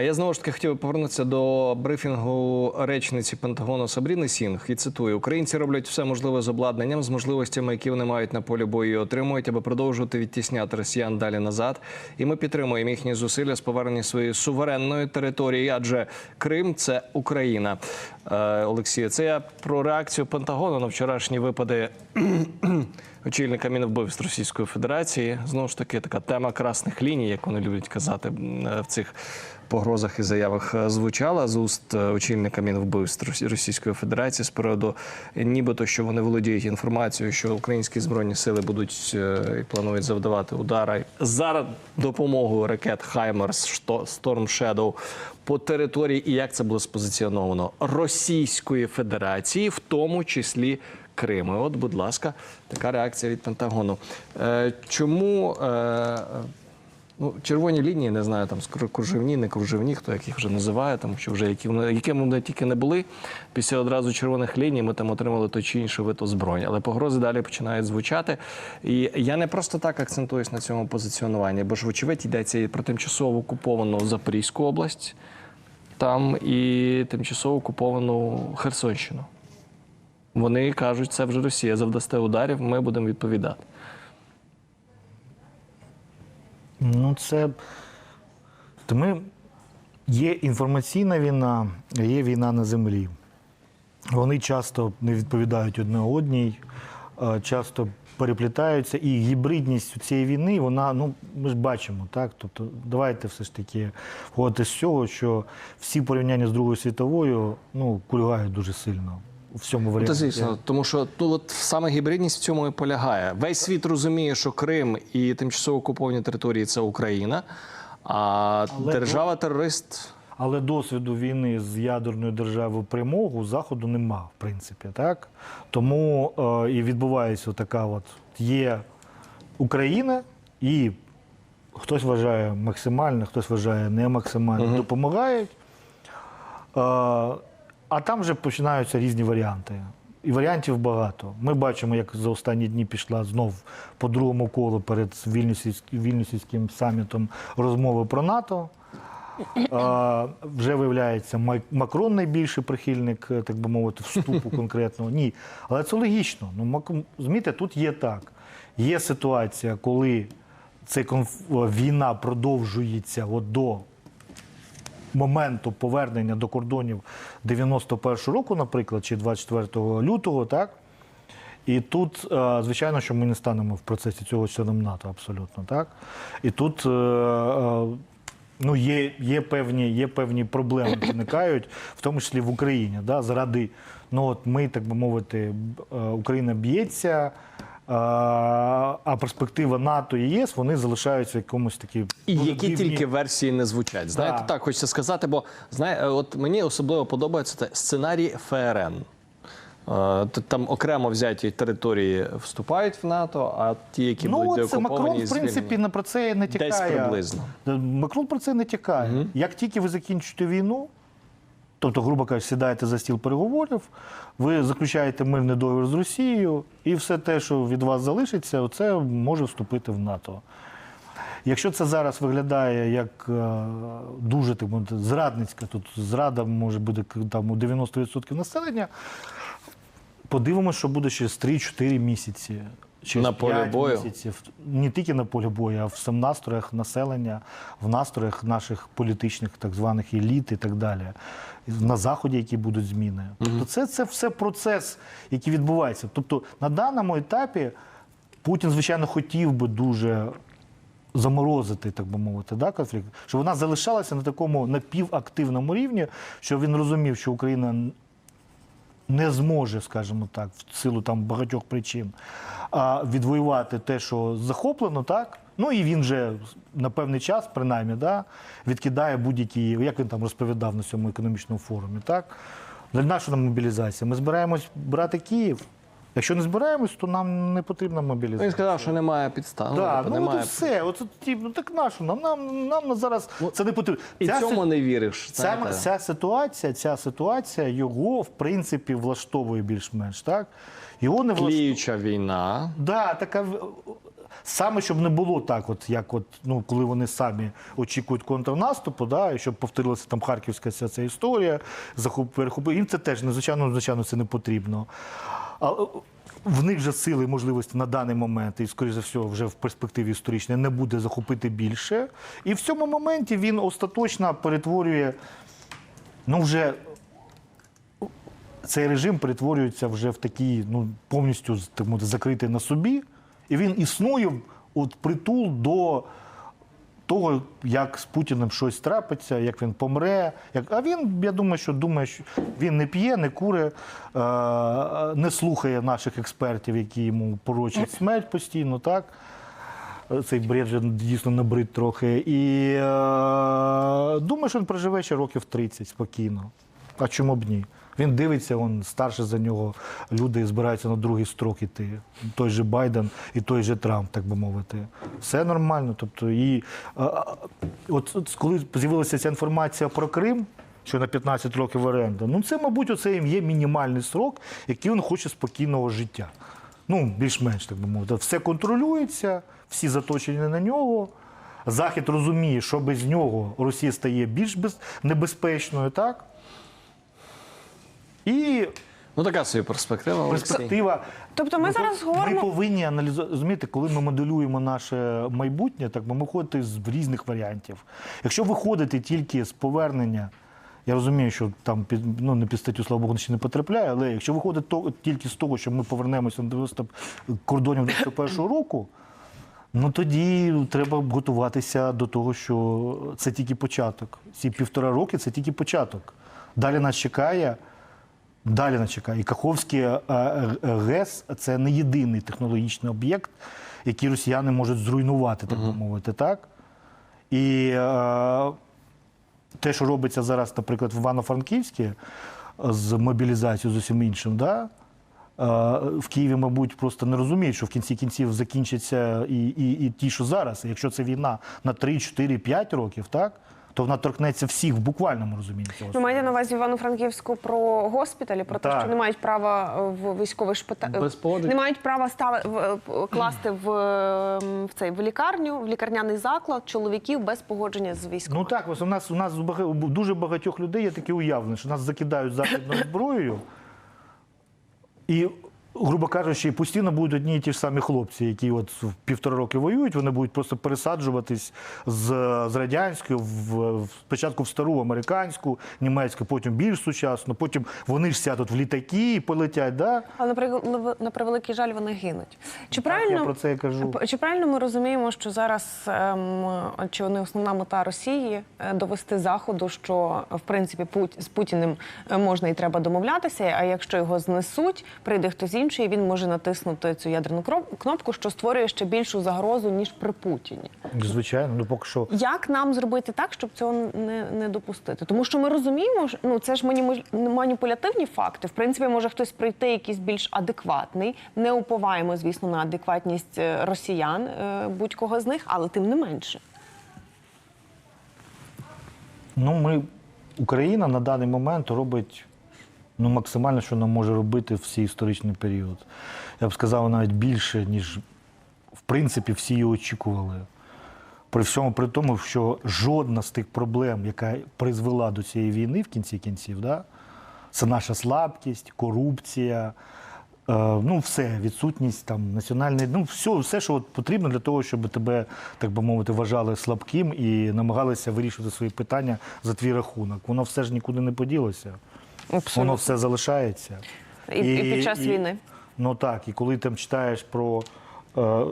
Я знову ж таки хотів повернутися до брифінгу речниці Пентагону Сабріни Сінг і цитую: Українці роблять все можливе з обладнанням, з можливостями, які вони мають на полі бою, і отримують, аби продовжувати відтісняти росіян далі назад. І ми підтримуємо їхні зусилля з повернення своєї суверенної території, адже Крим це Україна. Е, Олексію, це я про реакцію Пентагону на вчорашні випади очільника мінвбивств Російської Федерації. Знову ж таки, така тема красних ліній, як вони люблять казати в цих погрозах і заявах е, звучала з уст е, очільника Росі- Російської Федерації з приводу, е, нібито що вони володіють інформацією, що українські збройні сили будуть і планують завдавати удари за допомогою ракет Хаймерс, Storm Shadow по території, і як це було спозиціоновано Російської Федерації, в тому числі. Криму. От, будь ласка, така реакція від Пентагону. Е, чому е, ну, червоні лінії, не знаю, там кружевні, не кружевні, хто як їх вже називає, тому що вже які якими вони тільки не були, після одразу червоних ліній ми там отримали той чи інший вид озброєння. Але погрози далі починають звучати. І я не просто так акцентуюсь на цьому позиціонуванні, бо ж, вочевидь, йдеться і про тимчасово окуповану Запорізьку область, там і тимчасово окуповану Херсонщину. Вони кажуть, це вже Росія завдасте ударів, ми будемо відповідати. Ну, це ми є інформаційна війна, є війна на землі. Вони часто не відповідають одне одній, е, часто переплітаються, і гібридність цієї війни, вона, ну ми ж бачимо, так. Тобто, давайте все ж таки входити з цього, що всі порівняння з Другою світовою ну, кульгають дуже сильно у всьому Ну, варіанті. Та звісно, тому що ну от саме гібридність в цьому і полягає. Весь світ розуміє, що Крим і тимчасово окуповані території це Україна, а Але- держава-терорист. Але досвіду війни з ядерною державою перемогу у заходу нема, в принципі, так тому е, і відбувається така: от є Україна, і хтось вважає максимально, хтось вважає не максимально, допомагають. Е, а там вже починаються різні варіанти. І варіантів багато. Ми бачимо, як за останні дні пішла знов по другому колу перед Вільнюсівським самітом розмови про НАТО. А, вже виявляється, Макрон найбільший прихильник, е, так би мовити, вступу конкретного. Ні. Але це логічно. Ну, Мак- тут є так. Є ситуація, коли конф... війна продовжується от до моменту повернення до кордонів 91-го року, наприклад, чи 24 лютого, так? І тут, е, звичайно, що ми не станемо в процесі цього членом НАТО, абсолютно так. І тут е, е, ну, є, є, певні, є певні проблеми, виникають, в тому числі в Україні. Да, заради, ну от ми, так би мовити, Україна б'ється. Е, А перспектива НАТО і єС вони залишаються в якомусь такі І які тільки версії не звучать. Знаєте, Да. так хочеться сказати, бо знає, от мені особливо подобається сценарій ФРН. Е, Там окремо взяті території вступають в НАТО, а ті, які Ну, будуть це Макрон, в принципі, не про це не тікає. Десь приблизно. Макрон про це не тікає. Як тільки ви закінчите війну, тобто, грубо кажучи, сідаєте за стіл переговорів, ви заключаєте мирний договір з Росією, і все те, що від вас залишиться, це може вступити в НАТО. Якщо це зараз виглядає як е, дуже так зрадницька, тут зрада може бути там у 90% населення, подивимося, що буде через 3-4 місяці. Через На полі 5 бою? місяців. Не тільки на полі бою, а в настроях населення, в настроях наших політичних так званих еліт і так далі. На заході, які будуть зміни. Тобто це, це все процес, який відбувається. Тобто на даному етапі Путін, звичайно, хотів би дуже заморозити, так би мовити, да, конфлікт, щоб вона залишалася на такому напівактивному рівні, що він розумів, що Україна не зможе, скажімо так, в силу там багатьох причин, відвоювати те, що захоплено, так. Ну і він вже на певний час, принаймні, да, відкидає будь-які, як він там розповідав на цьому економічному форумі, так. Для нашої мобілізації. Ми збираємось брати Київ. Якщо не збираємось, то нам не потрібна мобілізація. Він сказав, що немає підстав. Ну, Да, типу, ну немає. от і все. От, ті, ну так нащо нам? Нам, нам на зараз це не потрібно. І Ця цьому не віриш. Ця, ця ситуація, ця ситуація його в принципі влаштовує більш-менш, так? Його не влаштовує. Тліюча війна. Да, така Саме щоб не було так, от як от, ну, коли вони самі очікують контрнаступу, да, і щоб повторилася там харківська ця, ця історія, захоп, перехопи. Їм це теж незвичайно, звичайно, це не потрібно. А, в них же сили можливості на даний момент, і, скоріш за все, вже в перспективі історичній не буде захопити більше. І в цьому моменті він остаточно перетворює, ну вже цей режим перетворюється вже в такий, ну, повністю так закритий на собі, і він існує от притул до того, як з Путіним щось трапиться, як він помре. Як... А він, я думаю, що думає, що він не п'є, не куре, не слухає наших експертів, які йому порочать смерть постійно, так? Цей бред вже дійсно набрид трохи. І е- думаю, що він проживе ще років 30 спокійно. А чому б ні? Він дивиться, он старше за нього люди збираються на другий строк іти. Той же Байден і той же Трамп, так би мовити. Все нормально. Тобто, і от коли з'явилася ця інформація про Крим, що на 15 років оренда, ну це, мабуть, оце їм є мінімальний срок, який він хоче спокійного життя. Ну, більш-менш так би мовити. Все контролюється, всі заточені на нього. Захід розуміє, що без нього Росія стає більш небезпечною, так? І Ну така собі перспектива. Перспектива. Тобто ми Ну, зараз Ми повинні аналізувати, розумієте, коли ми моделюємо наше майбутнє, так ми виходити з різних варіантів. Якщо виходити тільки з повернення, я розумію, що там під, ну, не під статтю, слава Богу, ще не потрапляє, але якщо виходить то, тільки з того, що ми повернемося до 90 кордонів 91-го року, Ну тоді треба готуватися до того, що це тільки початок. Ці півтора роки це тільки початок. Далі нас чекає. Далі нас чекає. І Каховський е, е, ГЕС це не єдиний технологічний об'єкт, який росіяни можуть зруйнувати, так би мовити, так? І е, те, що робиться зараз, наприклад, в Івано-Франківській з мобілізацією з усім іншим, да? е, в Києві, мабуть, просто не розуміють, що в кінці кінців закінчаться і, і, і ті, що зараз. Якщо це війна на 3, 4, 5 років, так? То вона торкнеться всіх в буквальному розумінні цього. Слова. маєте на увазі Івано-Франківську про госпіталі, про те, Так. що не мають права в військовий шпиталь Без погоджень. не мають права стали в, в- класти в, ем, в цей в лікарню, в лікарняний заклад чоловіків без погодження з військовим. Ну так, ось у нас у нас у бага- у дуже багатьох людей є таке уявлення, що нас закидають західною зброєю, і, грубо кажучи, постійно будуть одні і ті ж самі хлопці, які от півтора роки воюють, вони будуть просто пересаджуватись з, з радянської в, в- спочатку в стару американську, німецьку, потім більш сучасну, потім вони ж сядуть в літаки і полетять. Да? Але на превел- на превеликий жаль вони гинуть. Чи Так, я правильно про це і кажу. Чи правильно ми розуміємо, що зараз ем, чи не основна мета Росії е, довести заходу, що в принципі Пут- з Путіним е, можна і треба домовлятися, а якщо його знесуть, прийде хтось інший, і він може натиснути цю ядерну кнопку, що створює ще більшу загрозу ніж при Путіні. Звичайно, ну поки що. Як нам зробити так, щоб цього не, не допустити? Тому що ми розуміємо, що, ну це ж мані- маніпулятивні факти. В принципі, може хтось прийти якийсь більш адекватний. Не уповаємо, звісно, на адекватність е, росіян, е, будь-кого з них, але тим не менше. Ну, ми, Україна на даний момент робить ну, максимально, що вона може робити в цей історичний період. Я б сказав, навіть більше, ніж в принципі всі її очікували. При всьому при тому, що жодна з тих проблем, яка призвела до цієї війни в кінці кінців, да, це наша слабкість, корупція, е, ну все, відсутність там національної, ну все, все, що от потрібно для того, щоб тебе, так би мовити, вважали слабким і намагалися вирішувати свої питання за твій рахунок. Воно все ж нікуди не поділося. Воно все залишається. І, і, під час війни. Ну так, і коли там читаєш про е,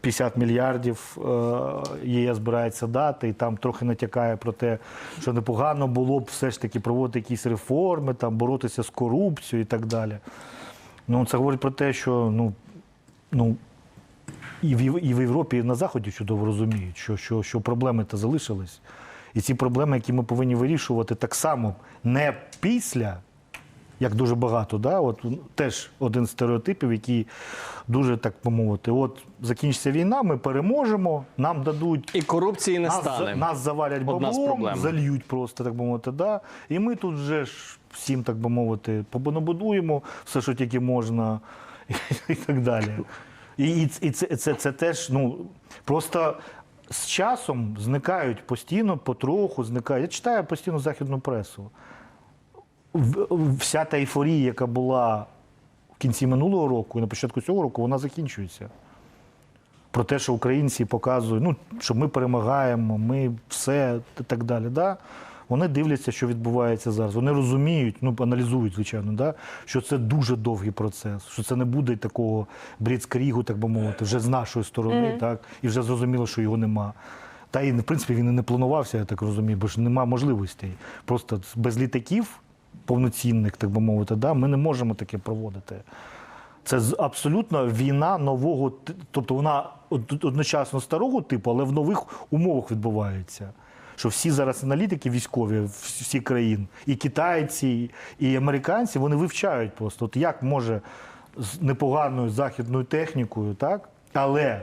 50 мільярдів е, ЄС збирається дати, і там трохи натякає про те, що непогано було б все ж таки проводити якісь реформи, там боротися з корупцією і так далі. Ну, це говорить про те, що ну, ну, і в, і в Європі, і на Заході чудово розуміють, що, що, що проблеми то залишились. І ці проблеми, які ми повинні вирішувати так само не після, як дуже багато, да? от, теж один з стереотипів, який дуже так помовити, от закінчиться війна, ми переможемо, нам дадуть. І корупції не Нас, стане. нас завалять баблом, зальють просто, так би мовити, да? і ми тут вже ж всім, так би мовити, побудуємо все, що тільки можна, і так далі. І, і, і це, це, це теж ну просто з часом зникають постійно, потроху зникають. Я читаю постійно західну пресу. Вся та ейфорія, яка була в кінці минулого року і на початку цього року, вона закінчується. Про те, що українці показують, ну, що ми перемагаємо, ми все і так далі. Да? Вони дивляться, що відбувається зараз. Вони розуміють, ну аналізують, звичайно, да? що це дуже довгий процес, що це не буде такого брідскрігу, так би мовити, вже з нашої сторони, так, і вже зрозуміло, що його нема. Та і в принципі він і не планувався, я так розумію, бо ж нема можливостей. Просто без літаків повноцінних, так би мовити, да, ми не можемо таке проводити. Це абсолютно війна нового, тобто вона одночасно старого типу, але в нових умовах відбувається. Що всі зараз аналітики військові всі країн, і китайці, і американці, вони вивчають просто, от як може з непоганою західною технікою, так, але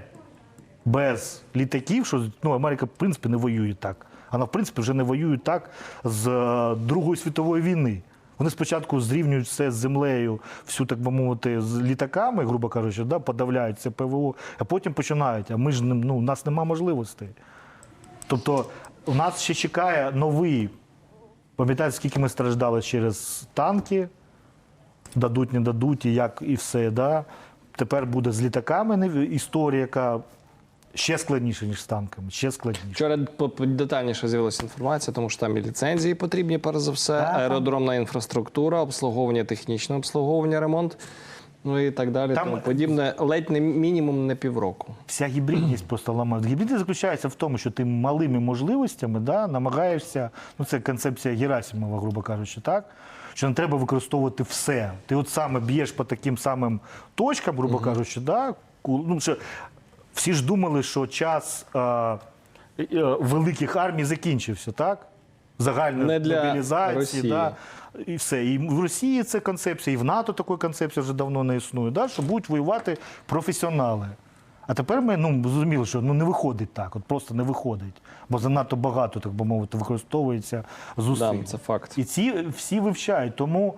без літаків, що ну, Америка, в принципі, не воює так. Вона, в принципі, вже не воює так з е, Другої світової війни. Вони спочатку зрівнюють все з землею, всю, так би мовити, з літаками, грубо кажучи, да, подавляють це ПВО, а потім починають. А ми ж ну, у нас нема можливостей. Тобто, у нас ще чекає новий. Пам'ятаєте, скільки ми страждали через танки, дадуть, не дадуть, і як і все. Да? Тепер буде з літаками історія, яка ще складніша, ніж з танками, ще складніше. Вчора детальніше з'явилася інформація, тому що там і ліцензії потрібні, перш за все, аеродромна інфраструктура, обслуговування, технічне обслуговування, ремонт, ну і так далі. Там- тому подібне, ледь не мінімум не півроку. Вся гібридність просто ламає. Гібридність заключається в тому, що ти малими можливостями да, намагаєшся, ну це концепція Герасимова, грубо кажучи, так? Що не треба використовувати все. Ти от саме б'єш по таким самим точкам, грубо кажучи, да? ку- ну, що всі ж думали, що час е, е, великих армій закінчився, так? Загальної Не для мобілізації, да? і все. І в Росії це концепція, і в НАТО такої концепції вже давно не існує, да? що будуть воювати професіонали. А тепер ми ну, зрозуміли, що ну, не виходить так, от просто не виходить. Бо занадто багато, так би мовити, використовується зусиль. Да, це факт. І ці всі вивчають. Тому,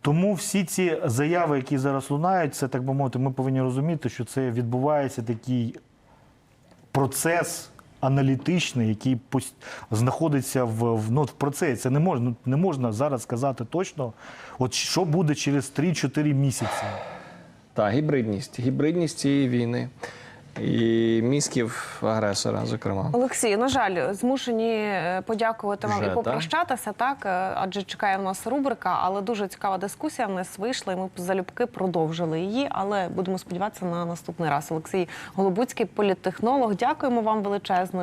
тому всі ці заяви, які зараз лунають, це так би мовити, ми повинні розуміти, що це відбувається такий процес аналітичний, який пос- знаходиться в, в, ну, в процесі. Це не можна, ну, не можна зараз сказати точно, от що буде через 3-4 місяці. Так, гібридність. Гібридність цієї війни. І мізків агресора, зокрема. Олексій, на жаль, змушені е, подякувати вам Вже, і попрощатися, так? Е, Адже чекає в нас рубрика, але дуже цікава дискусія в нас вийшла, і ми залюбки продовжили її. Але будемо сподіватися на наступний раз. Олексій Голобуцький, політтехнолог. Дякуємо вам величезне.